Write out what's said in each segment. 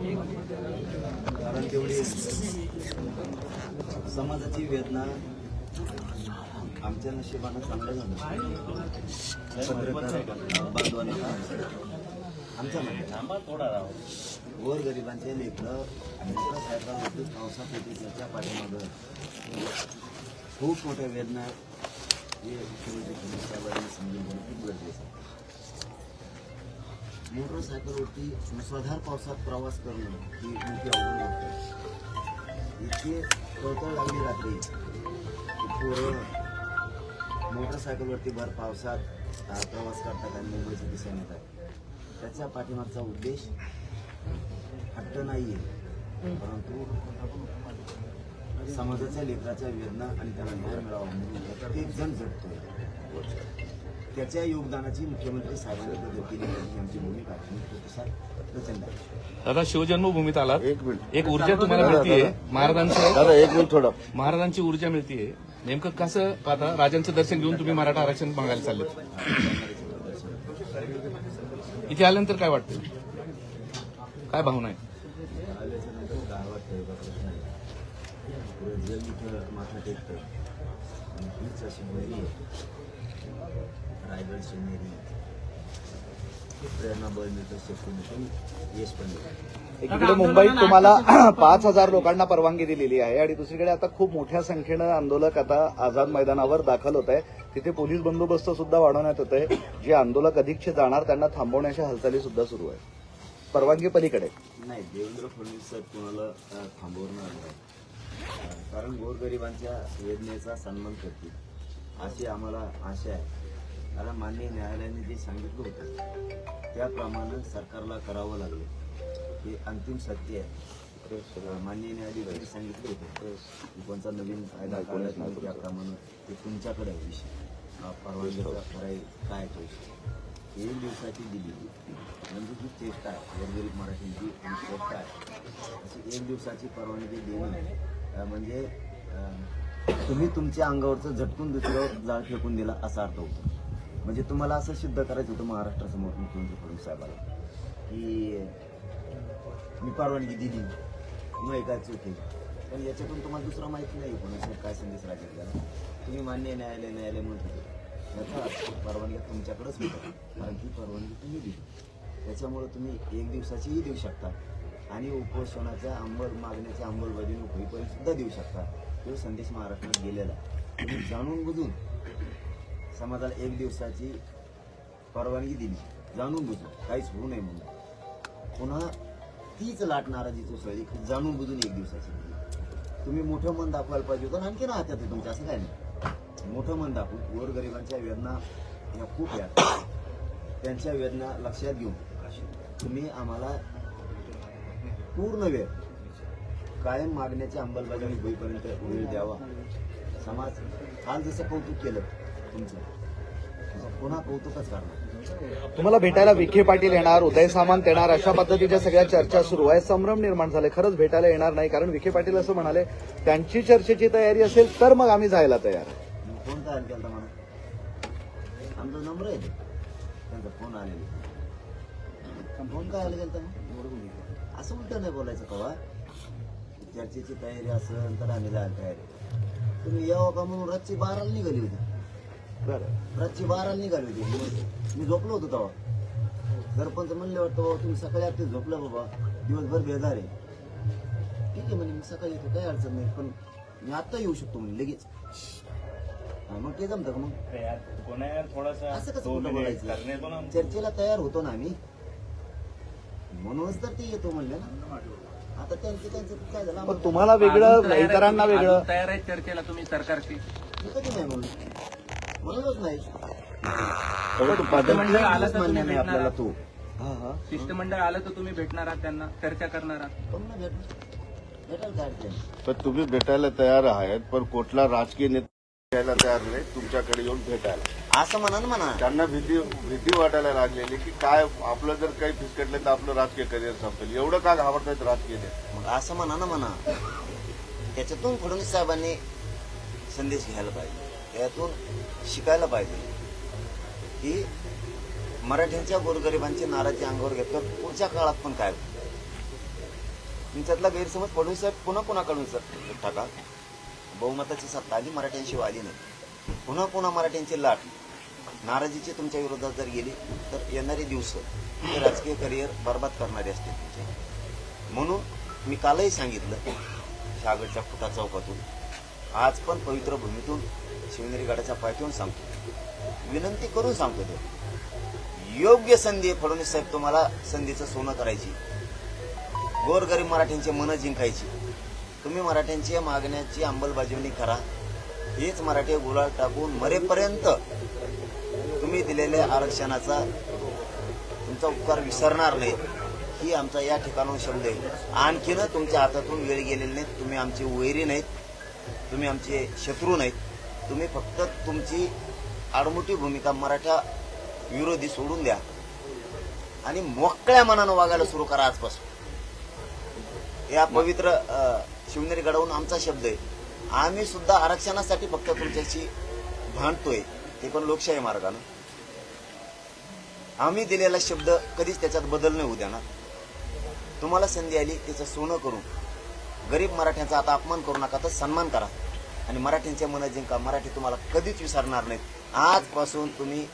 कारण तेवढी समाजाची वेदना आमच्या नशिबानं चांगलं झालं. पत्रकार बांधवांना. आमच्या थांबा थोडा वर गरिबांचे लेकरं लेकरं साहेबांवरती पावसात होती त्याच्या पाठीमागं. खूप मोठ्या वेदना हे मुख्यमंत्री साहेबांनी समजून घेणं खूप गरजेचं आहे. मोटरसायकलवरती मुसळधार पावसात प्रवास करणं ही मोठी अवघड गोष्ट इतके इतकी कळकळ लागली रात्री की पोरं मोटरसायकलवरती भर पावसात प्रवास करतात आणि मुंबईच्या दिसून येतात. त्याच्या पाठीमागचा उद्देश हट्ट नाही आहे परंतु समाजाच्या लेकराच्या वेदना आणि त्याला न्याय मिळावा म्हणून प्रत्येक जण झटतोय त्याच्या योगदानाची मुख्यमंत्री साहेबांच्या पद्धतीने आमची भूमिका प्रचंड आहे. दादा शिवजन्मभूमीत आलात. एक मिनिट. एक ऊर्जा तुम्हाला मिळतीये. महाराजांचं दादा एक मिनिट थोडं. महाराजांची ऊर्जा मिळतीये. नेमकं कसं पाहता राजांचं दर्शन घेऊन तुम्ही मराठा आरक्षण मागायला चालले इथे आल्यानंतर काय वाटतं काय भावना आहे? जग इथं माथा टेकतं हीच अशी बरी आहे. रायगड शिवनेरी प्रेरणा बळ मिळतं शक्ती मिळतं यश पण मिळतं एकीकडे मुंबईत तुम्हाला पाच हजार लोकांना परवानगी दिलेली आहे आणि दुसरीकडे आता खूप मोठ्या संख्येनं आंदोलक आता आझाद मैदानावर दाखल होत आहे. तिथे पोलीस बंदोबस्त सुद्धा वाढवण्यात येत आहे. जे आंदोलक अधिकचे जाणार त्यांना थांबवण्याच्या हालचाली सुद्धा सुरू आहे परवानगी पलीकडे. नाही देवेंद्र फडणवीस साहेब कोणाला थांबवणार नाही. कारण गोरगरिबांच्या वेदनेचा सन्मान करतील. अशी आम्हाला आशा आहे. कारण माननीय न्यायालयाने जे सांगितलं होतं त्याप्रमाणे सरकारला करावं लागलं. हे अंतिम सत्य आहे. अं, माननीय न्यायाधीशांनी सांगितलं होतं. की कोणता नवीन कायदा नाही त्याप्रमाणे ते तुमच्याकडे आहे विषय. हा परवानगीचा कराय काय तो विषय. एक दिवसाची दिलेली म्हणजे ही चेष्टा आहे. गोरगरीब मराठींची ही चेष्टा आहे. अशी एक दिवसाची परवानगी देणं अं, म्हणजे तुम्ही तुमच्या अंगावरचं झटकून दुसऱ्यावर जाळ फेकून दिला असा अर्थ होतो. म्हणजे तुम्हाला असं सिद्ध करायचं होतं महाराष्ट्रासमोर मुख्यमंत्री फडणवीस साहेबाला की मी परवानगी दिली मग काय चूक पण याच्यातून तुम्हाला दुसरा माहिती नाही कोणाच्या काय संदेश राहतील तुम्ही मान्य न्यायालय न्यायालय म्हणत होते. याचा अर्थ परवानगी तुमच्याकडेच होता कारण ती परवानगी तुम्ही दिली. त्याच्यामुळं तुम्ही एक दिवसाचीही देऊ शकता आणि उपोषणाच्या अंमल मागण्याच्या अंमलबजावणी होईपर्यंत सुद्धा देऊ शकता. तो संदेश महाराष्ट्रात गेलेला तुम्ही जाणून बुजून समाजाला एक दिवसाची परवानगी दिली. जाणून बुजून. काहीच होऊ नये म्हणून. पुन्हा तीच लाट नाराजी उसळली जाणून बुजून एक दिवसाची दिली. तुम्ही मोठं मन दाखवायला पाहिजे होतं आणखी हातात तुमच्या असं काय नाही. मोठं मन दाखवू गोरगरिबांच्या वेदना या खूप या त्यांच्या वेदना लक्षात घेऊन. तुम्ही आम्हाला पूर्ण वेळ कायम मागण्याची अंमलबजावणी होईपर्यंत वेळ द्यावा. समाज काल जसं कौतुक केलं तुमचं. पुन्हा कौतुकच करणार तुम्हाला भेटायला विखे पाटील येणार उदय सामंत येणार अशा पद्धतीच्या सगळ्या चर्चा सुरू आहे. संभ्रम निर्माण झाले. खरंच भेटायला येणार नाही कारण विखे पाटील असं म्हणाले त्यांची चर्चेची तयारी असेल तर मग आम्ही जायला तयार आहे. मग फोन काय केला मला? आमचा नंबर आहे. त्यांचा फोन आलेला फोन काय आला गेलता मग असं उलट नाही बोलायचं कवा चर्चेची तयारी असेल तर आम्ही जायला तयार. तुम्ही यावं का म्हणून रातची बाराला निघाली होती? बरं. रातची बाराला निघाली होती मी- झोपलो होतो तेव्हा. सरपंच म्हणले वाटतं बाबा तुम्ही सकाळी आता झोपला बाबा. दिवसभर बेजार आहे. ठीक आहे म्हणे मी सकाळी येतो काही अडचण नाही पण मी आत्ता येऊ शकतो म्हणे लगेच. हा, मग ते जमतं का मग? असं कसं कुठं बोलायचं? चर्चेला तयार होतो ना आम्ही. म्हणूनच तर ते येतो म्हणले ना. आता त्यांचं त्यांचं काय झालं? पण तुम्हाला वेगळं इतरांना वेगळं. अजून तयार आहे चर्चेला तुम्ही सरकारशी मी कधी नाही म्हणून म्हणूनच नाही. शिष्टमंडळ आलं तर तुम्ही मान्य नाही भेटणार आपल्याला आहात. तो. हा हा. शिष्टमंडळ आलं तर तुम्ही भेटणार आहात त्यांना चर्चा करणार आहात. ना काय अडचण? पण तुम्ही भेटायला तयार आहात पण कुठला राजकीय नेता यायला तयार नाही तुमच्याकडे येऊन भेटायला. असं म्हणा ना म्हणा. त्यांना भीती भीती वाटायला लागलेली की काय आपलं जर काही फिसकटलं तर आपलं राजकीय करिअर संपेल. एवढं का घाबरतायत राजकीय नेते? मग असं म्हणा ना म्हणा. त्याच्यातून फडणवीस साहेबांनी संदेश घ्यायला पाहिजे. यातून शिकायला पाहिजे. की मराठ्यांच्या गोरगरिबांची नाराजी अंगावर घेतलं पुढच्या काळात पण काय? होईल. तुमच्यातला गैरसमज फडणवीस साहेब पुन्हा पुन्हा काढून सर टाका बहुमताची सत्ता आली मराठ्यांशिवाय आली नाही. पुन्हा पुन्हा मराठ्यांची लाट. नाराजीची तुमच्या विरोधात जर गेली तर येणारे दिवस हे राजकीय करिअर बर्बाद करणारे असते तुमचे. म्हणून मी कालही सांगितलं शागडच्या फुटा चौकातून आज पण पवित्र भूमीतून शिवनेरी गडाच्या पायथ्याहून सांगतो. विनंती करून सांगतो ते. योग्य संधी फडणवीस साहेब तुम्हाला संधीचं सोनं करायची. गोरगरीब मराठ्यांचे मन जिंकायची. तुम्ही मराठ्यांच्या मागण्याची अंमलबजावणी करा. हेच मराठी गुलाल टाकून मरेपर्यंत तुम्ही दिलेल्या आरक्षणाचा तुमचा उपकार विसरणार नाही. ही आमचा या ठिकाणाहून शब्द आहे. आणखीन तुमच्या हातातून वेळ गेलेले नाहीत तुम्ही आमची वैरी नाहीत. तुम्ही आमचे शत्रू नाहीत. तुम्ही फक्त तुमची आडमुठी भूमिका मराठा विरोधी सोडून द्या. आणि मोकळ्या मनानं वागायला सुरू करा आजपासून. या पवित्र शिवनेरी गडावून आमचा शब्द आहे. आम्ही सुद्धा आरक्षणासाठी फक्त तुमच्याशी भांडतोय. ते पण लोकशाही मार्गानं. आम्ही दिलेला शब्द कधीच त्याच्यात बदल नाही होऊ देणार. तुम्हाला संधी आली त्याचं सोनं करून. गरीब मराठ्यांचा आता अपमान करू नका तर सन्मान करा. आणि मराठ्यांच्या मनात जिंका. मराठी तुम्हाला कधीच विसरणार नाहीत. आजपासून तुम्ही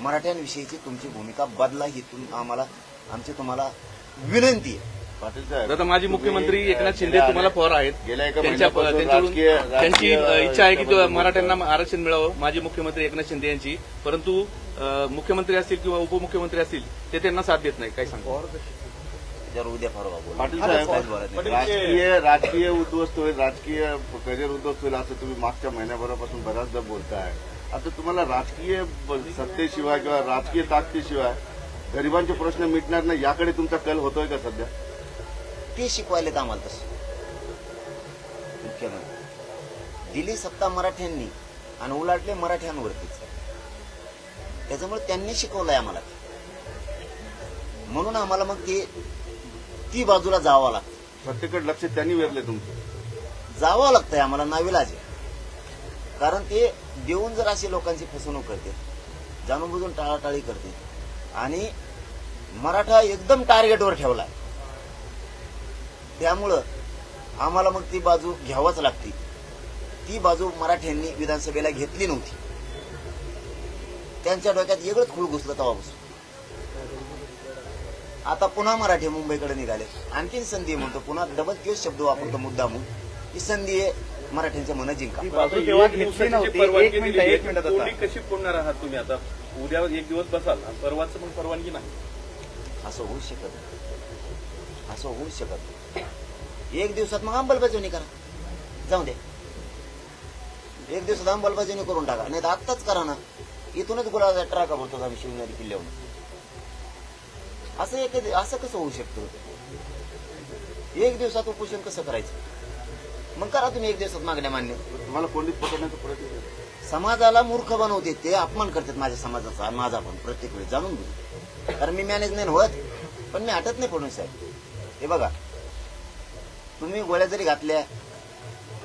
मराठ्यांविषयीची तुमची भूमिका बदला ही तुम आम्हाला आमची तुम्हाला विनंती आहे. पाटील साहेब दादा माजी मुख्यमंत्री तुम्ही, एकनाथ शिंदे तुम्हाला पवार आहेत. गेल्या एका त्यांच्या महिन्यापासून त्यांच्याकडून राजकीय- त्यांची राजकीय इच्छा आहे की मराठ्यांना आरक्षण मिळावं माजी मुख्यमंत्री एकनाथ शिंदे यांची. परंतु अ, मुख्यमंत्री असतील किंवा उपमुख्यमंत्री असतील ते त्यांना साथ देत नाही. काय सांगतो जर उद्या परवा बोलू. पाटील साहेब. राजकीय राजकीय उद्ध्वस्त होईल राजकीय करिअर उद्ध्वस्त होईल असं तुम्ही मागच्या महिन्याभरापासून बऱ्याचदा बोलताय आता तुम्हाला राजकीय ब- सत्तेशिवाय किंवा राजकीय ताकदीशिवाय गरिबांचे प्रश्न मिटणार नाही याकडे तुमचा कल होतोय का सध्या ते शिकवायलेत आम्हाला तसं मुख्यमंत्री दिली सत्ता मराठ्यांनी आणि उलाटले मराठ्यांवरतीच त्याच्यामुळे त्यांनी शिकवलंय आम्हाला ते. म्हणून आम्हाला मग ते ती बाजूला जावं लागतं. सत्तेकडे लक्ष त्यांनी वेधले तुमचं. जावं लागतंय आम्हाला नाविलाज. आहे कारण ते देऊन जर अशी लोकांची फसवणूक करते जाणून बुजून टाळाटाळी करते आणि मराठा एकदम टार्गेटवर ठेवलाय. त्यामुळं आम्हाला मग ती बाजू घ्यावंच लागते. ती बाजू मराठ्यांनी विधानसभेला घेतली नव्हती. त्यांच्या डोक्यात वेगळंच खूळ घुसलं तेव्हापासून. आता पुन्हा मराठी मुंबईकडे निघाले. आणखीन संधी आहे म्हणतो पुन्हा डबल तोच शब्द वापरतो मुद्दा म्हणून ही संधी आहे मराठ्यांच्या मन जिंका. ती बाजू तेव्हा घेतली नव्हती एक मिनिट एक मिनिट आता. कशी फोडणार आहात तुम्ही आता? उद्या एक दिवस बसाल परवाच पण परवानगी नाही. असं होऊ शकत नाही. असं होऊ शकत नाही. एक दिवसात मग अंमलबजावणी करा. जाऊ दे. एक दिवसात अंमलबजावणी करून टाका. नाही तर आत्ताच करा ना. इथूनच गुलाबाचा ट्राका भरतो आम्ही शिवनेरी किल्ल्याहून असं एक असं कसं होऊ शकतं एक दिवसात उपोषण कसं करायचं मग करा तुम्ही एक दिवसात मागण्या मान्य तुम्हाला कोणतीच पकडण्याचा प्रयत्न केला. समाजाला मूर्ख बनवते ते अपमान करतात माझ्या समाजाचा आणि माझा पण प्रत्येक वेळी जाणून घेऊ कारण मी मॅनेजमेंट होत पण मी हटत नाही फडणवीस साहेब हे बघा तुम्ही गोळ्या जरी घातल्या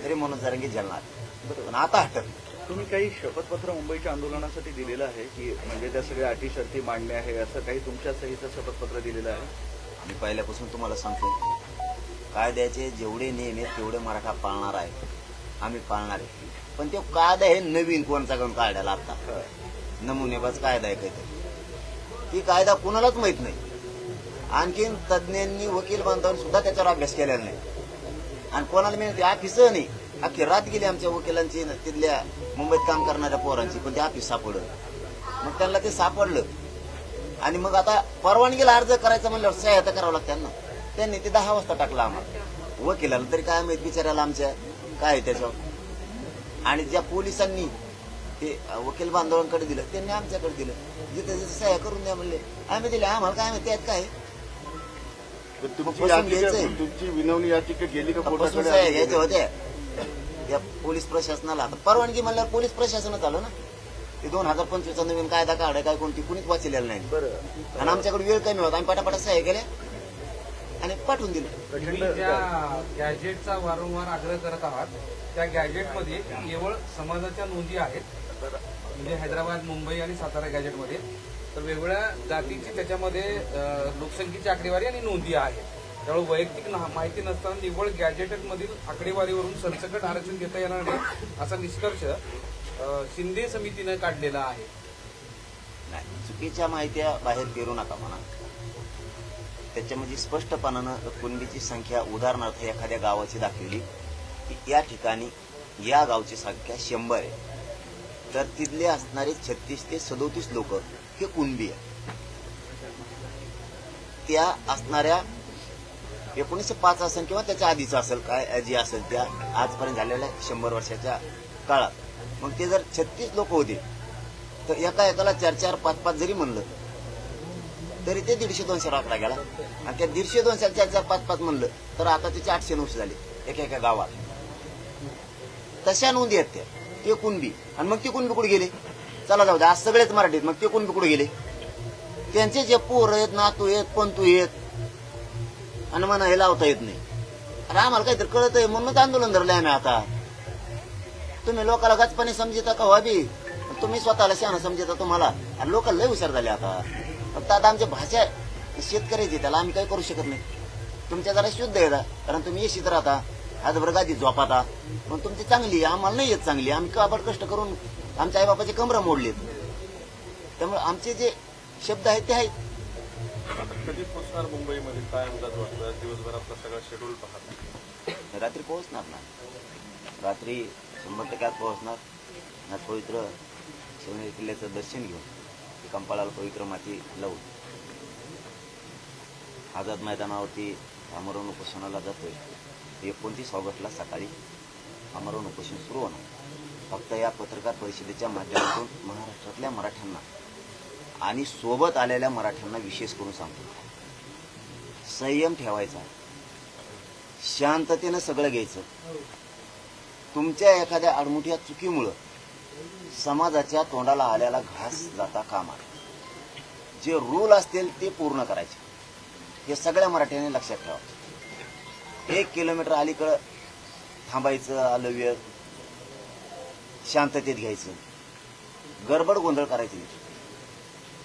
तरी मनोज जरंगी झेलणार पण आता हटत नाही. तुम्ही काही शपथपत्र मुंबईच्या आंदोलनासाठी दिलेलं आहे की म्हणजे त्या सगळ्या अटी शर्ती मांडणे आहे असं काही तुमच्या सहीचं शपथपत्र दिलेलं आहे? मी पहिल्यापासून तुम्हाला सांगतो कायद्याचे जेवढे नियम आहेत तेवढे मराठा पाळणार आहे. आम्ही पाळणार आहे. पण तो कायदा आहे नवीन कोणचा घेऊन काढायला आता नमुनेबाज कायदा आहे काहीतरी. ती कायदा कुणालाच माहीत नाही. आणखीन तज्ज्ञांनी वकील बांधवांनी सुद्धा त्याच्यावर अभ्यास केलेला नाही. आणि कोणाला मिळते ऑफिस नाही. अख्खी रात गेली आमच्या वकिलांची न तिथल्या मुंबईत काम करणाऱ्या पोरांची पण ते ऑफिस सापडलं. मग त्यांना ते सापडलं. आणि मग आता परवानगीला अर्ज करायचा म्हणल्यावर सहायता करावं लागतं त्यांना त्यांनी ते दहा वाजता टाकलं आम्हाला. वकिलाला तरी काय माहीत बिचाऱ्याला आमच्या काय आहे त्याच्यावर. आणि ज्या पोलिसांनी ते वकील बांधवांकडे दिलं त्यांनी आमच्याकडे दिलं. जिथे जिथे सह्या करून द्या म्हणले. आम्ही दिले आम्हाला काय माहिती त्यात काय तुमची विनवणी याचिका गेली का घ्यायच्या होत्या. त्या पोलीस प्रशासनाला. आता परवानगी म्हणल्यावर पोलीस प्रशासनच आलं ना? ते दोन हजार पंचवीसचा नवीन कायदा काढाय काय कोणती कुणीच वाचलेलं नाही. बरं. आणि आमच्याकडे वेळ कमी होता. आम्ही पटापटा सह्या केल्या आणि पाठवून दिलं. ज्या गॅजेटचा वारंवार आग्रह करत आहात त्या गॅजेटमध्ये केवळ समाजाच्या नोंदी आहेत. म्हणजे हैदराबाद मुंबई आणि सातारा गॅजेटमध्ये तर वेगवेगळ्या जातीची त्याच्यामध्ये लोकसंख्येची आकडेवारी आणि नोंदी आहेत. त्यामुळे वैयक्तिक माहिती नसताना निव्वळ गॅजेटेड मधील आकडेवारीवरून सरसकट आरक्षण घेता येणार नाही असा निष्कर्ष शिंदे समितीनं काढलेला आहे. नाही चुकीच्या माहित्या बाहेर पेरू नका म्हणा. त्याच्यामध्ये स्पष्टपणानं कुणबीची संख्या उदाहरणार्थ एखाद्या गावाची दाखवली की या ठिकाणी या गावची संख्या शंभर आहे. तर तिथले असणारे छत्तीस ते सदोतीस लोक हे कुणबी आहे त्या असणाऱ्या एकोणीसशे पाच असेल किंवा त्याच्या आधीचं असेल काय जी असेल त्या आजपर्यंत झालेल्या शंभर वर्षाच्या काळात. मग ते जर छत्तीस लोक होते तर एका एकाला चार चार पाच पाच जरी म्हणलं तरी ते दीडशे दोनशे आकडा गेला. आणि त्या दीडशे दोनशे चार चार पाच पाच म्हणलं तर आता त्याचे आठशे नऊशे झाले एका एका गावात. तशा नोंदी आहेत त्या. ते कुणबी. आणि मग ते कुणबी कुठे गेले? चला जाऊ दे आज सगळेच मराठीत मग ते कुणबी कुठे गेले? त्यांचे जे पोर आहेत नातू आहेत पंतू आहेत आणि हे लावता येत नाही. अरे आम्हाला काहीतरी कळत आहे म्हणूनच आंदोलन धरलंय आम्ही आता. तुम्ही लोकाला गचपाने समजता का हो व्हाबी तुम्ही स्वतःला शहाणं समजता तुम्हाला. आणि लोक लय हुशार झाले आता. फक्त आता आमची भाषा शेतकऱ्याची त्याला आम्ही काही करू शकत नाही. तुमच्या जरा शुद्ध आहे कारण तुम्ही येशीत राहता. आजभर गादी झोपाता. पण तुमची चांगली आहे आम्हाला नाही येत चांगली. आम्ही काबड कष्ट करून आमच्या आईबापाचे कमरं मोडलेत? त्यामुळे आमचे जे शब्द आहेत ते आहेत. कधी पोहोचणार मुंबईमध्ये? काय अंदाज वाटतो दिवसभरातला सगळा शेड्यूल पाहता. रात्री पोहोचणार ना. रात्री शंभर टक्के आत पोहोचणार ना पवित्र शिवनेरी किल्ल्याचं दर्शन घेऊन कंपाळाला पवित्र माती लावून आझाद मैदानावरती आमरण उपोषणाला जातोय. एकोणतीस ऑगस्टला सकाळी आमरण उपोषण सुरू होणार. फक्त या पत्रकार परिषदेच्या माध्यमातून महाराष्ट्रातल्या मराठ्यांना आणि सोबत आलेल्या मराठ्यांना विशेष करून सांगतो. संयम ठेवायचा. शांततेनं सगळं घ्यायचं. तुमच्या एखाद्या आडमुठ्या चुकीमुळं समाजाच्या तोंडाला आलेला घास जाता कामा. जे रूल असतील ते पूर्ण करायचे. हे सगळ्या मराठ्यांनी लक्षात ठेवा. एक किलोमीटर अलीकडं थांबायचं आलं वेळ शांततेत घ्यायचं. गडबड गोंधळ करायची.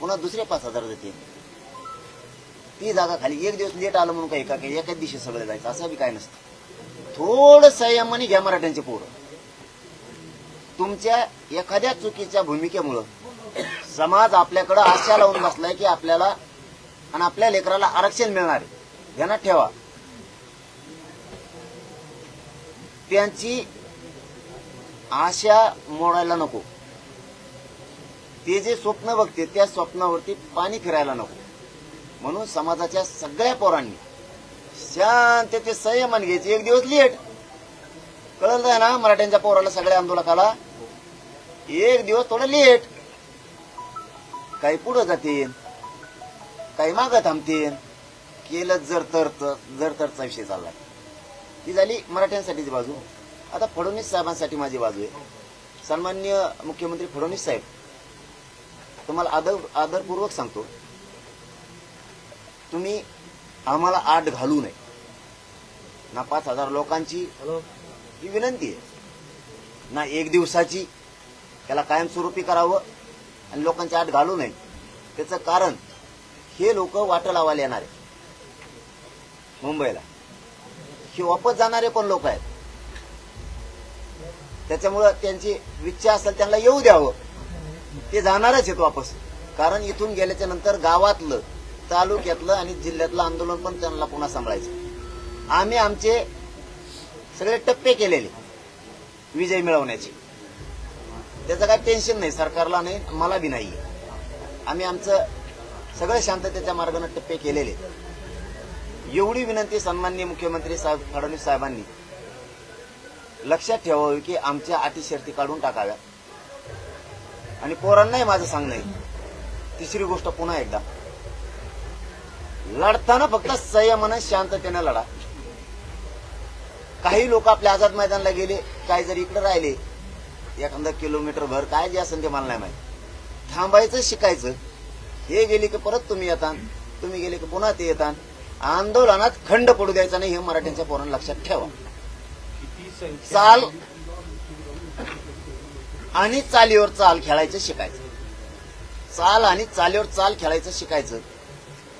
पुन्हा दुसरे पाच हजार देते ती जागा खाली एक दिवस लेट आलं म्हणून काही का काही एकाच दिवशी सगळं जायचं असं बी काय नसतं. थोडं संयमाने घ्या मराठ्यांचे पोरं. तुमच्या एखाद्या चुकीच्या भूमिकेमुळं समाज आपल्याकडं आशा लावून बसलाय की आपल्याला आणि आपल्या लेकराला आरक्षण मिळणार आहे. ध्यानात ठेवा. त्यांची आशा मोडायला नको. ते जे स्वप्न बघते त्या स्वप्नावरती पाणी फिरायला नको. म्हणून समाजाच्या सगळ्या पोरांनी शांतते संयमान घ्यायचे. एक दिवस लेट. कळलं आहे ना मराठ्यांच्या पोराला सगळ्या आंदोलकाला? एक दिवस थोडं लेट. काही पुढं जातील काही मागं थांबतील केलं जर तर जर तरचा विषय चालला. ती झाली मराठ्यांसाठीची बाजू. आता फडणवीस साहेबांसाठी माझी बाजू आहे. सन्मान्य मुख्यमंत्री फडणवीस साहेब तुम्हाला आदर आदरपूर्वक सांगतो. तुम्ही आम्हाला आठ घालू नये. ना पाच हजार लोकांची ही विनंती आहे. ना एक दिवसाची त्याला कायमस्वरूपी करावं आणि लोकांची आठ घालू नये. त्याचं कारण हे लोक वाट लावायला येणार आहे मुंबईला. हे वापस जाणारे पण लोक आहेत. त्याच्यामुळं त्यांची इच्छा असेल त्यांना येऊ द्यावं. ते जाणारच आहेत वापस. कारण इथून गेल्याच्यानंतर गावातलं तालुक्यातलं आणि जिल्ह्यातलं आंदोलन पण त्यांना पुन्हा सांभाळायचं. आम्ही आमचे सगळे टप्पे केलेले विजय मिळवण्याचे. त्याचं काही टेन्शन नाही सरकारला नाही मला बी नाही आम्ही आमचं सगळं शांततेच्या मार्गाने टप्पे केलेले. एवढी विनंती सन्माननीय मुख्यमंत्री साहेब फडणवीस साहेबांनी लक्षात ठेवावी की आमच्या अटी शर्ती काढून टाकाव्या आणि पोरांनाही माझं सांगणं आहे तिसरी गोष्ट पुन्हा एकदा. लढताना फक्त संयमानं शांततेनं लढा. काही लोक आपल्या आझाद मैदानला गेले काही जर इकडे राहिले एखादा किलोमीटर भर काय जे असेल ते मला नाही माहिती. थांबायचं शिकायचं. हे गेले की परत तुम्ही येता तुम्ही गेले की पुन्हा ते येतात आंदोलनात खंड पडू द्यायचा नाही हे मराठ्यांच्या पोरांना लक्षात ठेवा. चाल आणि चालीवर चाल खेळायचं शिकायचं. चाल आणि चालीवर चाल खेळायचं शिकायचं.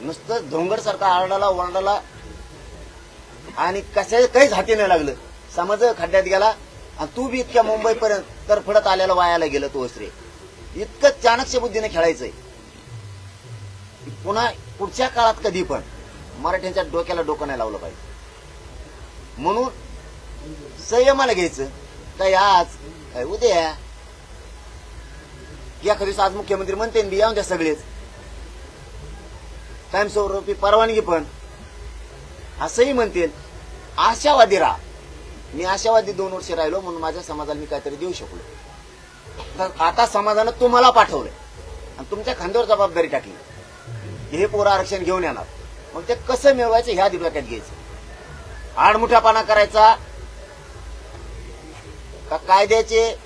नुसतं धोंगर सारखा आरडाला ओरडाला आणि कशा काहीच हाती नाही लागलं. समज खड्ड्यात गेला आणि तू बी इतक्या मुंबईपर्यंत तर फडत आल्याला वायाला गेलं तो वस्त्रे. इतकं चाणक्य बुद्धीने खेळायचंय. पुन्हा पुढच्या काळात कधी पण मराठ्यांच्या डोक्याला डोकं नाही लावलं पाहिजे. म्हणून संयमाला घ्यायचं. काय आज? काय उद्या? या खरीच आज मुख्यमंत्री म्हणते ना बी द्या सगळेच कायमस्वरूपी परवानगी पण. असंही म्हणतील आशावादी राहा. मी आशावादी दोन वर्ष राहिलो म्हणून माझ्या समाजाला मी काहीतरी देऊ शकलो. तर आता समाजानं तुम्हाला पाठवलंय. आणि तुमच्या खांद्यावर जबाबदारी टाकली. हे पोरं आरक्षण घेऊन येणार. मग ते कसं मिळवायचं ह्या दिवसात घ्यायचं. आडमुठापणा करायचा. का कायद्याचे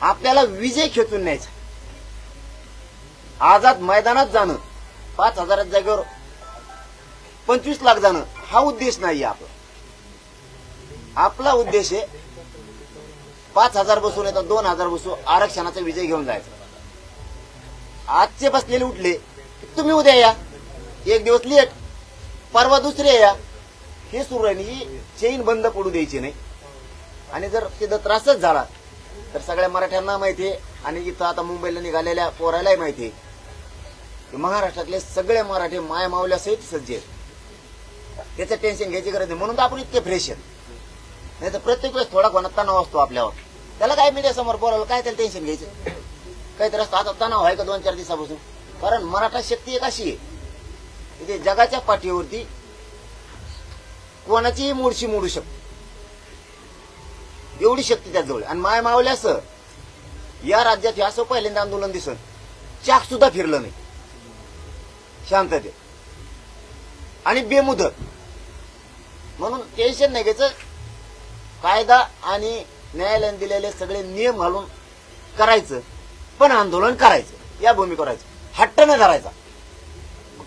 आपल्याला विजय खेचून न्यायचा. आझाद मैदानात जाणं पाच हजारात जागेवर पंचवीस लाख जाणं हा उद्देश नाही आपला. आपला उद्देश आहे पाच हजार बसून येतात दोन हजार बसू आरक्षणाचा विजय घेऊन जायचा. आजचे बसलेले उठले तुम्ही उद्या या. एक दिवस लेट परवा दुसरे या. हे सुरू आहे ही चेन बंद पडू द्यायची नाही. आणि जर तिथं त्रासच झाला तर सगळ्या मराठ्यांना माहिती आहे. आणि इथं आता मुंबईला निघालेल्या पोरालाही माहिती आहे. की महाराष्ट्रातले सगळे मराठी माय मावल्यासहित सज्ज आहेत. त्याचं टेन्शन घ्यायची गरज नाही. म्हणून तर आपण इतके फ्रेश आहेत. नाही तर प्रत्येक वेळेस थोडा कोणा तणाव असतो आपल्यावर. त्याला काय मीडिया समोर बोलावलं काय त्याला टेन्शन घ्यायचं? काहीतरी असतं. आता तणाव आहे का दोन चार दिवसापासून? कारण मराठा शक्ती एक अशी आहे. की जगाच्या पाठीवरती कोणाचीही मोडशी मोडू शकते. एवढी शक्ती त्याजवळ. आणि माय मावल्यास या राज्यात हे असं पहिल्यांदा आंदोलन दिसन चाक सुद्धा फिरलं नाही. शांततेत आणि बेमुदत. म्हणून टेन्शन नाही घ्यायचं. कायदा आणि न्यायालयाने दिलेले सगळे नियम घालून करायचं. पण आंदोलन करायचं. या भूमी करायचं हट्ट न धरायचा.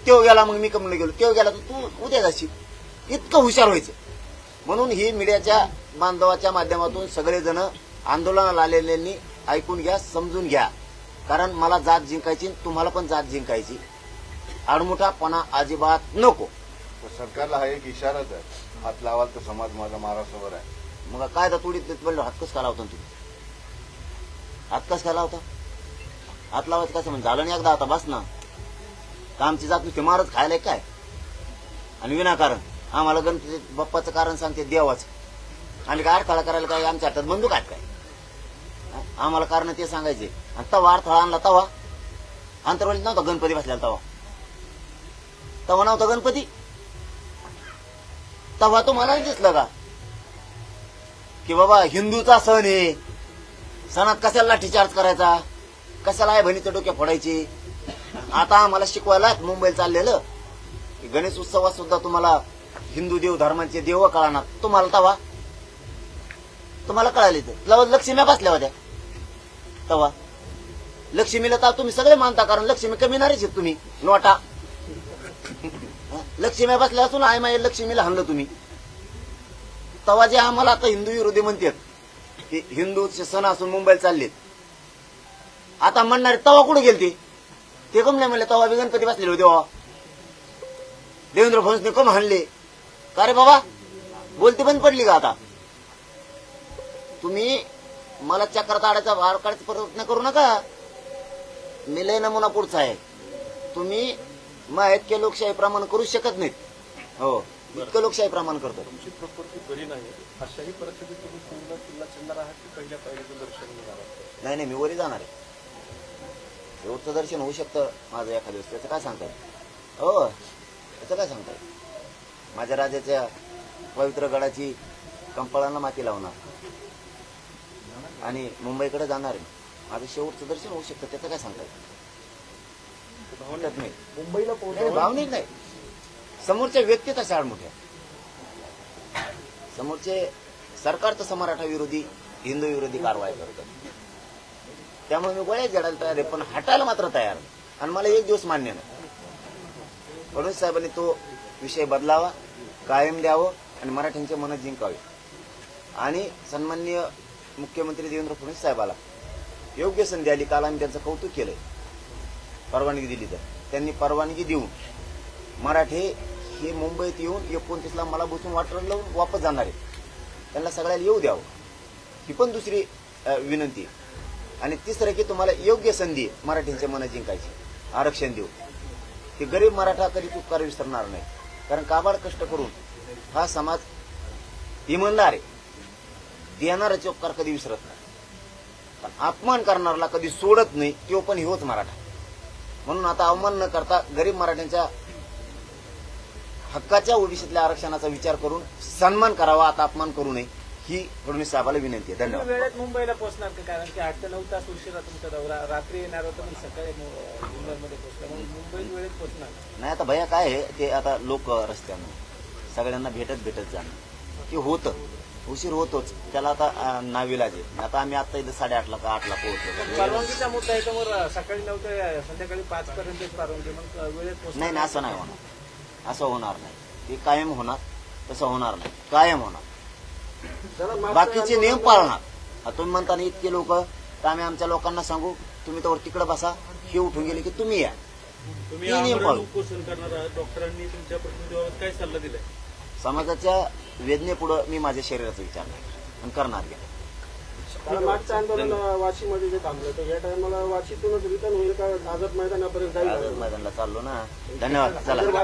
तेव गेला मग मी कमलं गेलो. तेव गेला तर तू उद्या जाशील. इतकं हुशार व्हायचं. म्हणून ही मीडियाच्या बांधवाच्या माध्यमातून सगळेजण आंदोलनाला आलेल्यांनी ऐकून घ्या समजून घ्या. कारण मला जात जिंकायची तुम्हाला पण जात जिंकायची. आडमुठापणा अजिबात नको. सरकारला हा एक इशाराच आहे. हात लावाल तर समाज माझा महाराष्ट्रावर आहे. मग काय तर तुडीत म्हणलं हात कस का लावता तुम्ही? हात कस काय लावता? हात लावायचं कसं म्हणजे? झालं नाही एकदा आता बस ना. का आमची जात नुसती मारच खायला काय? आणि विनाकारण. आम्हाला गणपती बाप्पाचं कारण सांगते देवाचं. आणि काय अडथळा करायला काय आमच्या हातात बंदूक आहेत काय? आम्हाला कारण ते सांगायचे. आणि तवा अडथळा आणला तवा. अंतरवलीत नव्हता गणपती बसलेला तवा. तवा नव्हता गणपती. तवा तो मला दिसलं का? की बाबा हिंदूचा सण आहे. सणात कशाला लाठीचार्ज करायचा? कशाला आहे बहिणीच्या डोक्या फोडायची? आता आम्हाला शिकवायला मुंबईला चाललेलं. गणेश उत्सवात सुद्धा तुम्हाला हिंदू देव धर्माचे देव कळणार तुम्हाला तवा. तुम्हाला कळाले तर लक्ष्म्या बसल्या होत्या. तवा. लक्ष्मीला तर तुम्ही सगळे मानता कारण लक्ष्मी कमी नारीच तुम्ही. नोटा. लक्ष्मी बसल्या असून आय माय लक्ष्मीला हाणलं तुम्ही. तवा जे आम्हाला आता हिंदू विरोधी म्हणतात की हिंदूचे सण असून मुंबईला चाललेत. आता म्हणणारे तवा कुठे गेलते? ते कम नाही म्हणले तवा बी गणपती बसलेले होते वा देवेंद्र फडणवीसने कम हाणले. का रे बाबा? बोलती बंद पडली का आता? तुम्ही मला चक्रात आडायचा भार काढायचा प्रयत्न करू नका. मी लय नमुना पुढचा आहे. तुम्ही मग इतके लोकशाही प्रमाण करू शकत नाहीत. हो इतकं लोकशाही प्रमाण करतो. तुमची प्रकृती बरी नाही. अशाही परिस्थितीत तुम्ही पुन्हा किल्ला चढणार आहात की पहिल्या पायरीचं दर्शन घेणार आहात? नाही नाही मी वरी जाणार आहे. एवढचं दर्शन होऊ शकतं माझं एखाद्या दिवस त्याचं काय सांगताय हो त्याचं काय सांगताय माझ्या राजाच्या पवित्र गडाची कंपाळांना माती लावणार. आणि मुंबईकडे जाणार आहे. माझं शेवटचं दर्शन होऊ शकतं त्याचं काय सांगताय भावनिक नाही. मुंबईला भावनिक नाही. समोरच्या व्यक्ती तशा मोठ्या समोरचे सरकार तसं मराठा विरोधी हिंदू विरोधी कारवाई करतं त्यामुळे मी गोळ्या जडायला तयार आहे पण हटायला मात्र तयार. आणि मला एक दिवस मान्य नाही. फडणवीस साहेबांनी तो विषय बदलावा. कायम द्यावं आणि मराठ्यांचे मनात जिंकावे. आणि सन्माननीय मुख्यमंत्री देवेंद्र फडणवीस साहेबाला योग्य संधी आली काल आम्ही त्यांचं कौतुक केलंय. परवानगी दिली तर. त्यांनी परवानगी देऊन मराठे हे मुंबईत येऊन एकोणतीसला मला बसून वाटर लावून वापस जाणार आहे त्यांना सगळ्याला येऊ द्यावं. ही पण दुसरी विनंती आणि तिसरं की तुम्हाला योग्य संधी आहे मराठींचे मन जिंकायची. आरक्षण देऊ ते गरीब मराठा कधी उपकार विसरणार नाही. कारण काबाड कष्ट करून हा समाज इमानदार आहे. देणारा चोपकार कधी विसरत नाही. पण अपमान करणारला कधी सोडत नाही तो पण होच मराठा. म्हणून आता अवमान न करता गरीब मराठ्यांच्या हक्काच्या ओबीसीतल्या आरक्षणाचा विचार करून सन्मान करावा आता अपमान करू नये. ही फडणवीस साहेबाला विनंती आहे. धन्यवाद. वेळेत मुंबईला पोहोचणार का? कारण की आठ ते नऊ तास उशिरा तुमचा दौरा रात्री येणार होता पण सकाळी मुंबईमध्ये पोहोचला. म्हणून मुंबईत वेळेत पोहोचणार नाही आता भैया काय आहे ते आता लोक रस्त्यानं सगळ्यांना भेटत भेटत जाणं. ते होतं. उशीर होतोच. त्याला आता नाविलाज आहे आता आम्ही आता इथं साडेआठला का आठला पोहोचलो. परवानगीचा मुद्दा आहे मग सकाळी नऊ ते संध्याकाळी पाच पर्यंत परवानगी. मग वेळेत नाही असं नाही होणार. असं होणार नाही. ते कायम होणार तसं होणार नाही. कायम होणार. बाकीचे नियम पाळणार. तुम्ही म्हणता ना इतके लोक तर आम्ही आमच्या लोकांना सांगू तुम्ही तर तिकडे बसा हे उठून गेले की तुम्ही या. तुम्ही हे नियम आमरण पाळू. उपोषण करणार डॉक्टरांनी तुमच्या प्रतिनिधीबाबत काय सल्ला दिलाय? समाजाच्या वेदनेपुढं मी माझ्या शरीराचा विचार नाही आणि करणार घ्या. मागचं आंदोलन वाशीमध्ये जे थांबलं तर या टायमाला वाशीतूनच रिटर्न होईल का? आझाद मैदानापर्यंत आझाद मैदानला चाललो ना. धन्यवाद. चला.